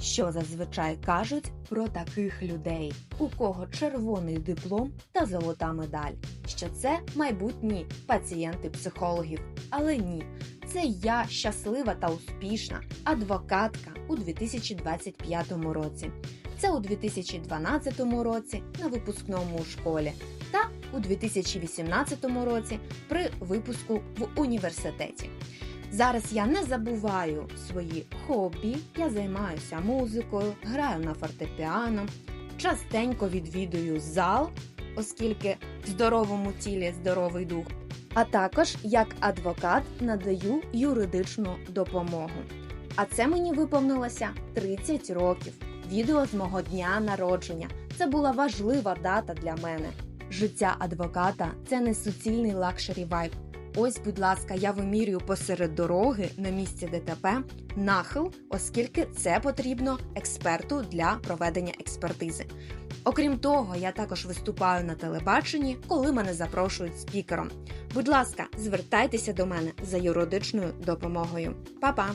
Що зазвичай кажуть про таких людей, у кого червоний диплом та золота медаль, що це майбутні пацієнти психологів. Але ні, це я щаслива та успішна адвокатка у 2025 році. Це у 2012 році на випускному у школі та у 2018 році при випуску в університеті. Зараз я не забуваю свої хобі, я займаюся музикою, граю на фортепіано, частенько відвідую зал, оскільки в здоровому тілі здоровий дух. А також як адвокат надаю юридичну допомогу. А це мені виповнилося 30 років. Відео з мого дня народження. Це була важлива дата для мене. Життя адвоката це не суцільний лакшері вайб. Ось, будь ласка, я вимірюю посеред дороги на місці ДТП нахил, оскільки це потрібно експерту для проведення експертизи. Окрім того, я також виступаю на телебаченні, коли мене запрошують спікером. Будь ласка, звертайтеся до мене за юридичною допомогою. Па-па!